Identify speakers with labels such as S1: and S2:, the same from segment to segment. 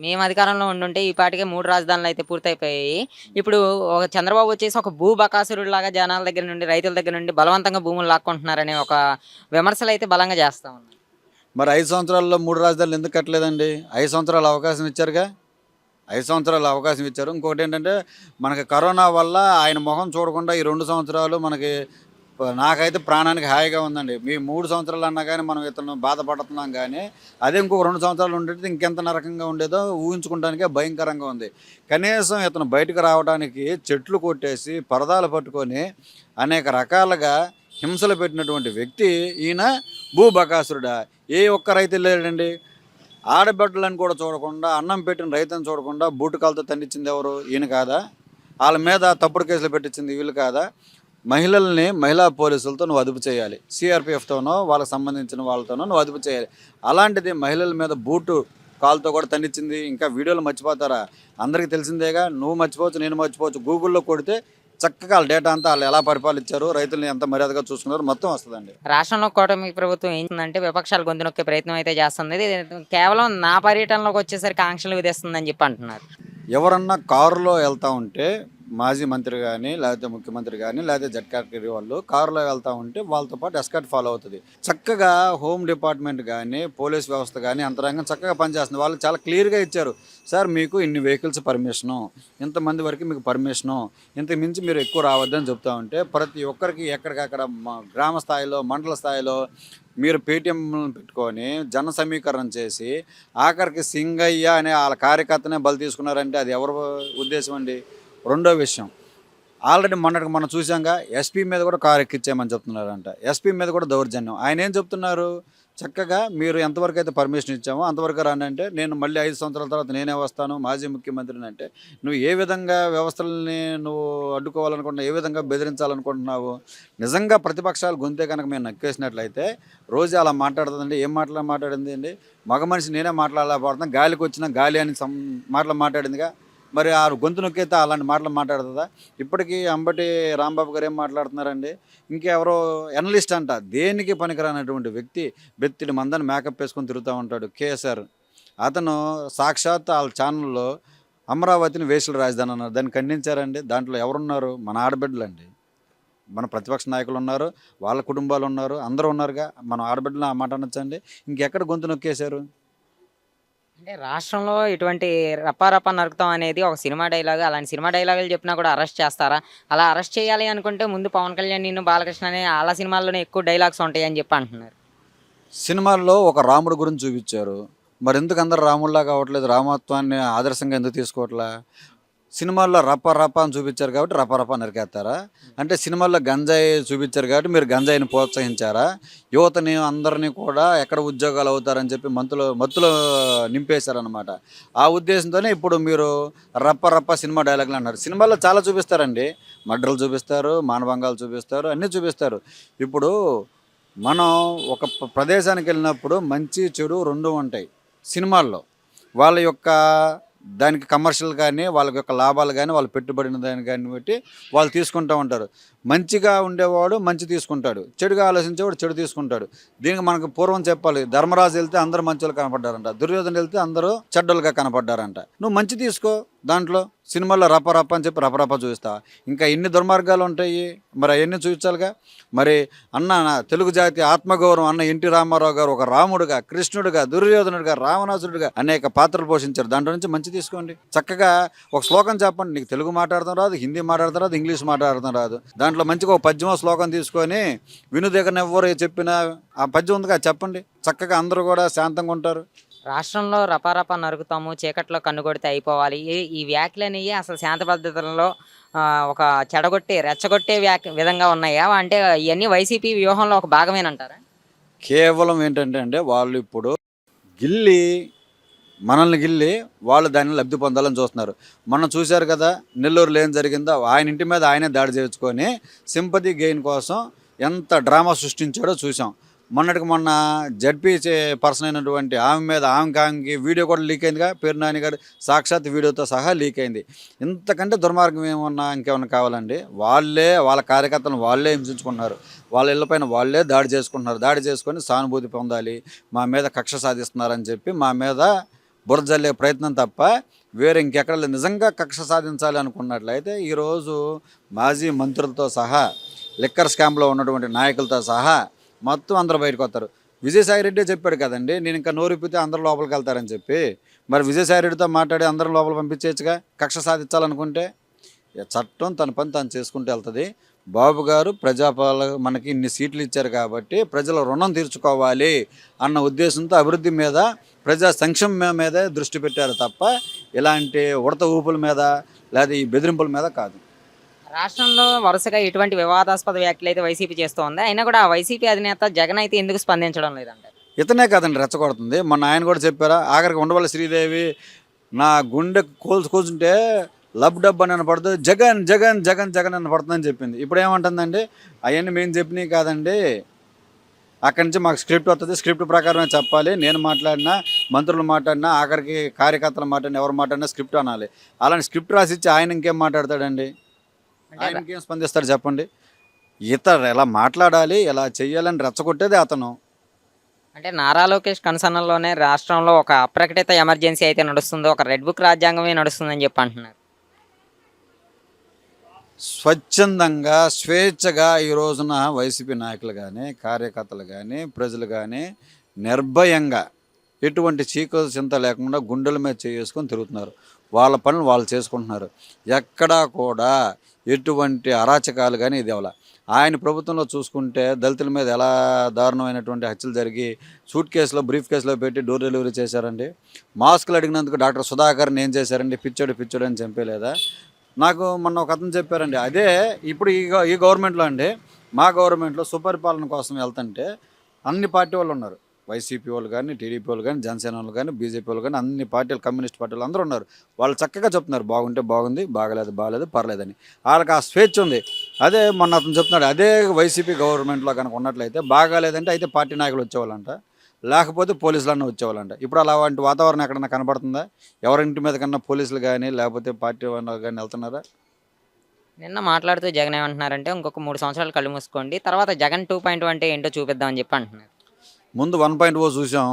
S1: మేము అధికారంలో ఉండుంటే ఈ పాటికే మూడు రాజధానులు అయితే పూర్తయిపోయాయి. ఇప్పుడు ఒక చంద్రబాబు వచ్చేసి ఒక భూ బకాసురుడు లాగా జనాల దగ్గర నుండి రైతుల దగ్గర నుండి బలవంతంగా భూములు లాక్కుంటున్నారనే ఒక విమర్శలు అయితే బలంగా చేస్తా ఉన్నారు
S2: మరి ఐదు సంవత్సరాల్లో మూడు రాజధానులు ఎందుకు కట్టలేదండి? ఐదు సంవత్సరాలు అవకాశం ఇచ్చారుగా? ఐదు సంవత్సరాలు అవకాశం ఇచ్చారు. ఇంకొకటి ఏంటంటే మనకి కరోనా వల్ల ఆయన మొహం చూడకుండా ఈ రెండు సంవత్సరాలు మనకి నాకైతే ప్రాణానికి హాయిగా ఉందండి. మీ మూడు సంవత్సరాలు అన్నా కానీ మనం ఇతను బాధపడుతున్నాం కానీ అదే ఇంకొక రెండు సంవత్సరాలు ఉండేది ఇంకెంత నరకంగా ఉండేదో ఊహించుకోవడానికే భయంకరంగా ఉంది. కనీసం ఇతను బయటకు రావడానికి చెట్లు కొట్టేసి పరదాలు పట్టుకొని అనేక రకాలుగా హింసలు పెట్టినటువంటి వ్యక్తి ఈయన భూబకాసురుడా ఏ ఒక్క రైతు లేడండి. ఆడబిడ్డలను కూడా చూడకుండా అన్నం పెట్టిన రైతుని చూడకుండా బూటుకాలతో తండించింది ఎవరు? ఈయన కాదా? వాళ్ళ మీద తప్పుడు కేసులు పెట్టించింది వీళ్ళు కాదా? మహిళల్ని మహిళా పోలీసులతో నువ్వు అదుపు చేయాలి. సిఆర్పిఎఫ్తోనో వాళ్ళకి సంబంధించిన వాళ్ళతోనో నువ్వు అదుపు చేయాలి. అలాంటిది మహిళల మీద బూటు కాలుతో కూడా తండించింది ఇంకా వీడియోలు మర్చిపోతారా? అందరికీ తెలిసిందేగా నువ్వు మర్చిపోవచ్చు నేను మర్చిపోవచ్చు. గూగుల్లో కొడితే చక్కగా వాళ్ళ డేటా అంతా వాళ్ళు ఎలా పరిపాలించారు రైతుల్ని ఎంత మర్యాదగా చూసుకున్నారు మొత్తం వస్తుందండి.
S1: రాష్ట్రంలో కూటమి ప్రభుత్వం ఏంటంటే విపక్షాలు గొంతు నొక్కే ప్రయత్నం అయితే చేస్తుంది కేవలం నా పర్యటనలోకి వచ్చేసరికి ఆంక్షలు విధిస్తుందని చెప్పి అంటున్నారు.
S2: ఎవరన్నా కారులో వెళ్తా ఉంటే మాజీ మంత్రి కానీ లేకపోతే ముఖ్యమంత్రి కానీ లేకపోతే జడ్కారీ వాళ్ళు కారులో వెళ్తా ఉంటే వాళ్ళతో పాటు ఎస్కట్ ఫాలో అవుతుంది. చక్కగా హోమ్ డిపార్ట్మెంట్ కానీ పోలీస్ వ్యవస్థ కానీ అంతరంగం చక్కగా పనిచేస్తుంది. వాళ్ళు చాలా క్లియర్గా ఇచ్చారు. సార్ మీకు ఇన్ని వెహికల్స్ పర్మిషను ఇంతమంది వరకు మీకు పర్మిషను ఇంత మించి మీరు ఎక్కువ రావద్దని చెప్తా ఉంటే ప్రతి ఒక్కరికి ఎక్కడికక్కడ గ్రామ స్థాయిలో మండల స్థాయిలో మీరు పేటీఎంలను పెట్టుకొని జన సమీకరణ చేసి ఆఖరికి సింగయ్య అనే వాళ్ళ కార్యకర్తనే బలి తీసుకున్నారంటే అది ఎవరు ఉద్దేశం అండి? రెండో విషయం. ఆల్రెడీ మొన్నటికి మనం చూసాంగా ఎస్పీ మీద కూడా కారు ఎక్కించామని చెప్తున్నారంట. ఎస్పీ మీద కూడా దౌర్జన్యం. ఆయన ఏం చెప్తున్నారు? చక్కగా మీరు ఎంతవరకు అయితే పర్మిషన్ ఇచ్చామో అంతవరకు రాని అంటే నేను మళ్ళీ ఐదు సంవత్సరాల తర్వాత నేనే వస్తాను మాజీ ముఖ్యమంత్రిని అంటే నువ్వు ఏ విధంగా వ్యవస్థలని నువ్వు అడ్డుకోవాలనుకుంటున్నావు ఏ విధంగా బెదిరించాలనుకుంటున్నావు? నిజంగా ప్రతిపక్షాలు గొంతే కనుక మేము నక్కేసినట్లయితే రోజు అలా మాట్లాడుతుందండి. ఏం మాటలు మాట్లాడింది అండి? మగ మనిషి నేనే మాట్లాడలేకపోతున్నాను గాలికి వచ్చిన గాలి అని సం మాటలు మాట్లాడిందిగా. మరి ఆ గొంతు నొక్కైతే అలాంటి మాటలు మాట్లాడుతుందా? ఇప్పటికీ అంబటి రాంబాబు గారు ఏం మాట్లాడుతున్నారండి? ఇంకెవరో ఎనలిస్ట్ అంట దేనికి పనికిరానటువంటి వ్యక్తి బెత్తిడి మందని మేకప్ వేసుకొని తిరుగుతూ ఉంటాడు కేఎస్ఆర్. అతను సాక్షాత్ వాళ్ళ ఛానల్లో అమరావతిని వేసుల రాజధాని అన్నారు. దాన్ని ఖండించారండి. దాంట్లో ఎవరున్నారు? మన ఆడబిడ్డలండి. మన ప్రతిపక్ష నాయకులు ఉన్నారు వాళ్ళ కుటుంబాలు ఉన్నారు అందరూ ఉన్నారుగా. మనం ఆడబిడ్డలు ఆ మాట అనొచ్చండి. ఇంకెక్కడ గొంతు నొక్కేశారు?
S1: అంటే రాష్ట్రంలో ఇటువంటి రప్పారప్ప నరుకుతాం అనేది ఒక సినిమా డైలాగ్. అలాంటి సినిమా డైలాగులు చెప్పినా కూడా అరెస్ట్ చేస్తారా? అలా అరెస్ట్ చేయాలి అనుకుంటే ముందు పవన్ కళ్యాణ్ నేను బాలకృష్ణ అనే అలా సినిమాల్లోనే ఎక్కువ డైలాగ్స్ ఉంటాయి అని చెప్పి అంటున్నారు.
S2: సినిమాల్లో ఒక రాముడు గురించి చూపించారు. మరి ఎందుకు అందరు రాముడిలా కావట్లేదు రామత్వాన్ని ఆదర్శంగా ఎందుకు తీసుకోవట్లే? సినిమాల్లో రప్ప రప్ప అని చూపించారు కాబట్టి రప్ప రప్ప నరికేస్తారా? అంటే సినిమాల్లో గంజాయి చూపించారు కాబట్టి మీరు గంజాయిని ప్రోత్సహించారా? యువతని అందరినీ కూడా ఎక్కడ ఉద్యోగాలు అవుతారని చెప్పి మంతులు మత్తులో నింపేశారనమాట ఆ ఉద్దేశంతోనే ఇప్పుడు మీరు రప్ప రప్ప సినిమా డైలాగులు అన్నారు. సినిమాల్లో చాలా చూపిస్తారండి. మడ్రలు చూపిస్తారు మానభంగాలు చూపిస్తారు అన్నీ చూపిస్తారు. ఇప్పుడు మనం ఒక ప్రదేశానికి వెళ్ళినప్పుడు మంచి చెడు రెండు ఉంటాయి. సినిమాల్లో వాళ్ళ యొక్క దానికి కమర్షియల్ కానీ వాళ్ళ యొక్క లాభాలు కానీ వాళ్ళు పెట్టుబడిన దాన్ని కానీ బట్టి వాళ్ళు తీసుకుంటూ ఉంటారు. మంచిగా ఉండేవాడు మంచి తీసుకుంటాడు. చెడుగా ఆలోచించేవాడు చెడు తీసుకుంటాడు. దీనికి మనకు పూర్వం చెప్పాలి ధర్మరాజు వెళ్తే అందరూ మంచోళ్ళు కనపడ్డారంట. దుర్యోధన వెళ్తే అందరూ చెడ్డోళ్ళుగా కనపడ్డారంట. నువ్వు మంచి తీసుకో. దాంట్లో సినిమాల్లో రప రప అని చెప్పి రపరప చూపిస్తా. ఇంకా ఎన్ని దుర్మార్గాలు ఉంటాయి? మరి అవన్నీ చూపించాలిగా? మరి అన్న తెలుగు జాతి ఆత్మగౌరవం అన్న ఎన్టీ రామారావు గారు ఒక రాముడుగా కృష్ణుడుగా దుర్యోధనుడుగా రావణాసురుడుగా అనేక పాత్రలు పోషించారు. దాంట్లో నుంచి మంచి తీసుకోండి. చక్కగా ఒక శ్లోకం చెప్పండి. నీకు తెలుగు మాట్లాడతాం రాదు హిందీ మాట్లాడతాం రాదు ఇంగ్లీష్ మాట్లాడతాం రాదు. దాంట్లో మంచిగా ఒక పద్యమో శ్లోకం తీసుకొని వినుదగనెవ్వరు దగ్గర చెప్పినా ఆ పద్యం ఉందిగా చెప్పండి. చక్కగా అందరూ కూడా శాంతంగా ఉంటారు.
S1: రాష్ట్రంలో రపారపా నరుకుతాము చీకట్లో కన్ను కొడితే అయిపోవాలి. ఈ- ఈ అసలు శాంత పద్ధతులలో ఒక చెడగొట్టే రెచ్చగొట్టే వ్యాఖ్య విధంగా ఉన్నాయా? అంటే ఇవన్నీ వైసీపీ వ్యూహంలో ఒక భాగమేనంటారా?
S2: కేవలం ఏంటంటే అంటే వాళ్ళు ఇప్పుడు గిల్లి మనల్ని గిల్లి వాళ్ళు దాన్ని లబ్ధి పొందాలని చూస్తున్నారు. మనం చూశారు కదా నెల్లూరులో ఏం జరిగిందో ఆయన ఇంటి మీద ఆయనే దాడి చేయించుకొని సింపతి గెయిన్ కోసం ఎంత డ్రామా సృష్టించాడో చూసాం మొన్నటికి మొన్న జడ్పీ పర్సన్ అయినటువంటి ఆమె మీద ఆమెకి ఆమెకి వీడియో కూడా లీక్ అయిందిగా. పేరు నాని గారు సాక్షాత్ వీడియోతో సహా లీక్ అయింది. ఇంతకంటే దుర్మార్గం ఏమన్నా ఇంకేమన్నా కావాలండి? వాళ్ళే వాళ్ళ కార్యకర్తలను వాళ్ళే హింసించుకున్నారు వాళ్ళ ఇళ్ళపైన వాళ్ళే దాడి చేసుకుంటున్నారు. దాడి చేసుకొని సానుభూతి పొందాలి. మా మీద కక్ష సాధిస్తున్నారని చెప్పి మా మీద బురజల్లే ప్రయత్నం తప్ప వేరే ఇంకెక్కడ నిజంగా కక్ష సాధించాలి అనుకున్నట్లయితే ఈరోజు మాజీ మంత్రులతో సహా లిక్కర్ స్కామ్లో ఉన్నటువంటి నాయకులతో సహా మొత్తం అందరూ బయటకు వస్తారు. విజయసాయి రెడ్డి చెప్పాడు కదండి నేను ఇంకా నోరిపితే అందరూ లోపలికి వెళ్తారని చెప్పి. మరి విజయసాయి రెడ్డితో మాట్లాడి అందరం లోపల పంపించేయచ్చుగా? కక్ష సాధించాలనుకుంటే? చట్టం తన పని తాను చేసుకుంటూ వెళ్తుంది. బాబు గారు ప్రజాపాల మనకి ఇన్ని సీట్లు ఇచ్చారు కాబట్టి ప్రజల రుణం తీర్చుకోవాలి అన్న ఉద్దేశంతో అభివృద్ధి మీద ప్రజా సంక్షేమం మీదే దృష్టి పెట్టారు తప్ప ఇలాంటి ఉడత ఊపుల మీద లేదా ఈ బెదిరింపుల మీద కాదు.
S1: రాష్ట్రంలో వరుసగా ఇటువంటి వివాదాస్పద వ్యాఖ్యలు అయితే వైసీపీ చేస్తోంది. అయినా కూడా ఆ వైసీపీ అధినేత జగన్ అయితే ఎందుకు స్పందించడం లేదండి
S2: ఇతనే కాదండి రెచ్చగొడుతుంది. మొన్న ఆయన కూడా చెప్పారా ఆఖరికి ఉండవల్లి శ్రీదేవి నా గుండె కోల్చు కూర్చుంటే లబ్ డబ్ అని పడుతుంది జగన్ జగన్ జగన్ జగన్ అని పడుతుందని చెప్పింది. ఇప్పుడు ఏమంటుందండి అవన్నీ మేము చెప్పినవి కాదండి. అక్కడి నుంచి మాకు స్క్రిప్ట్ వస్తుంది స్క్రిప్ట్ ప్రకారమే చెప్పాలి. నేను మాట్లాడినా మంత్రులు మాట్లాడినా ఆఖరికి కార్యకర్తలు మాట్లాడినా ఎవరు మాట్లాడినా స్క్రిప్ట్ అనాలి. అలాంటి స్క్రిప్ట్ రాసిచ్చి ఆయన ఇంకేం మాట్లాడతాడండి?
S1: అంటే
S2: ఆయన ఇంకేం స్పందిస్తాడు చెప్పండి? ఇతరు ఎలా మాట్లాడాలి ఎలా చెయ్యాలని రెచ్చగొట్టేది అతను.
S1: అంటే నారా లోకేష్ కన్సర్న్లోనే రాష్ట్రంలో ఒక అప్రకటిత ఎమర్జెన్సీ అయితే నడుస్తుందో ఒక రెడ్ బుక్ రాజ్యాంగమే నడుస్తుందని చెప్పి అంటున్నారు.
S2: స్వచ్ఛందంగా స్వేచ్ఛగా ఈ రోజున వైసీపీ నాయకులు కానీ కార్యకర్తలు కానీ ప్రజలు కానీ నిర్భయంగా ఎటువంటి చీకు చింత లేకుండా గుండెల మీద చేసుకొని తిరుగుతున్నారు. వాళ్ళ పనులు వాళ్ళు చేసుకుంటున్నారు. ఎక్కడా కూడా ఎటువంటి అరాచకాలు కానీ ఇది అవలా ఆయన ప్రభుత్వంలో చూసుకుంటే దళితుల మీద ఎలా దారుణమైనటువంటి హత్యలు జరిగి సూట్ కేసులో బ్రీఫ్ కేసులో పెట్టి డోర్ డెలివరీ చేశారండి. మాస్కులు అడిగినందుకు డాక్టర్ సుధాకర్ని ఏం చేశారండి? పిచ్చోడు పిచ్చోడు అని చంపేలేదా? నాకు మొన్న ఒక అతను చెప్పారండి. అదే ఇప్పుడు ఈ ఈ గవర్నమెంట్లో అండి మా గవర్నమెంట్లో సుపరిపాలన కోసం వెళ్తుంటే అన్ని పార్టీ వాళ్ళు ఉన్నారు. వైసీపీ వాళ్ళు కానీ టీడీపీ వాళ్ళు కానీ జనసేన వాళ్ళు కానీ బీజేపీ వాళ్ళు కానీ అన్ని పార్టీలు కమ్యూనిస్ట్ పార్టీలు అందరూ ఉన్నారు. వాళ్ళు చక్కగా చెప్తున్నారు బాగుంటే బాగుంది బాగలేదు బాగలేదు పర్లేదని. వాళ్ళకి ఆ స్వేచ్ఛ ఉంది. అదే మొన్న అతను చెప్తున్నాడు అదే వైసీపీ గవర్నమెంట్లో కనుక ఉన్నట్లయితే బాగాలేదంటే అయితే పార్టీ నాయకులు వచ్చేవాళ్ళంట. లేకపోతే పోలీసులన్నా వచ్చేవాళ్ళంట. ఇప్పుడు అలాంటి వాతావరణం ఎక్కడన్నా కనబడుతుందా? ఎవరింటి మీద కన్నా పోలీసులు కానీ లేకపోతే పార్టీ వాళ్ళు కానీ వెళ్తున్నారా?
S1: నిన్న మాట్లాడుతూ జగన్ ఏమంటున్నారంటే ఇంకొక మూడు సంవత్సరాలు కళ్ళు మూసుకోండి తర్వాత జగన్ టూ పాయింట్ అంటే ఏంటో చూపిద్దామని చెప్పి అంటున్నారు.
S2: ముందు వన్ పాయింట్ ఓ చూసాం.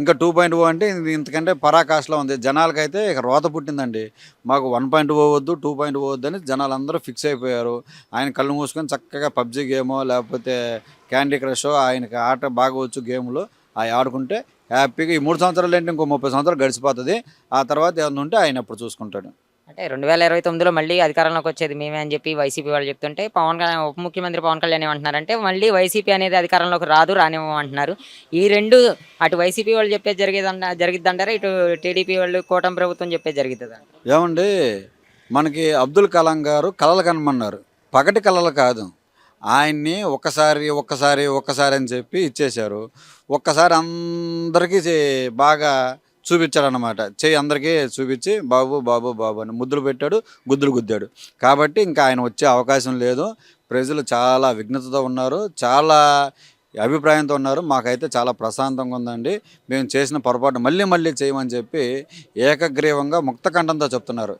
S2: ఇంకా టూ పాయింట్ ఓ అంటే ఇంతకంటే పరాకాష్లో ఉంది. జనాలకైతే ఇక రోత పుట్టిందండి. మాకు వన్ పాయింట్ ఓ వద్దు టూ పాయింట్ ఓ వద్దని జనాలు అందరూ ఫిక్స్ అయిపోయారు. ఆయన కళ్ళు మూసుకొని చక్కగా పబ్జి గేమో లేకపోతే క్యాండీ క్రషో ఆయనకి ఆట బాగా వచ్చు గేమ్లో అవి ఆడుకుంటే హ్యాపీగా ఈ మూడు సంవత్సరాలు ఏంటి ఇంకో ముప్పై సంవత్సరాలు గడిచిపోతుంది. ఆ తర్వాత ఏమన్నా ఉంటే ఆయన అప్పుడు చూసుకుంటాడు.
S1: అంటే రెండు వేల ఇరవై తొమ్మిదిలో మళ్ళీ అధికారంలోకి వచ్చేది మేమే అని చెప్పి వైసీపీ వాళ్ళు చెప్తుంటే పవన్ కళ్యాణ్ ఉప ముఖ్యమంత్రి పవన్ కళ్యాణ్ ఏమంటున్నారంటే మళ్ళీ వైసీపీ అనేది అధికారంలోకి రాదు రానివ్వమంటున్నారు ఈ రెండు అటు వైసీపీ వాళ్ళు చెప్పేది జరిగేదంట జరిగిద్దంటారా? ఇటు టీడీపీ వాళ్ళు కూటమి ప్రభుత్వం చెప్పేది జరుగుతుందా
S2: ఏమండి మనకి అబ్దుల్ కలాం గారు కళలు కనమన్నారు. పగటి కళలు కాదు. ఆయన్ని ఒక్కసారి ఒక్కసారి ఒక్కసారి అని చెప్పి ఇచ్చేశారు. ఒక్కసారి అందరికీ బాగా చూపించాడు అనమాట అందరికీ చూపించి బాబు బాబు బాబు అని ముద్దులు పెట్టాడు గుద్దులు గుద్దాడు. కాబట్టి ఇంకా ఆయన వచ్చే అవకాశం లేదు. ప్రజలు చాలా విఘ్నతతో ఉన్నారు చాలా అభిప్రాయంతో ఉన్నారు. మాకైతే చాలా ప్రశాంతంగా ఉందండి. మేము చేసిన పొరపాటు మళ్ళీ మళ్ళీ చేయమని చెప్పి ఏకగ్రీవంగా ముక్తకంఠంతో చెప్తున్నారు.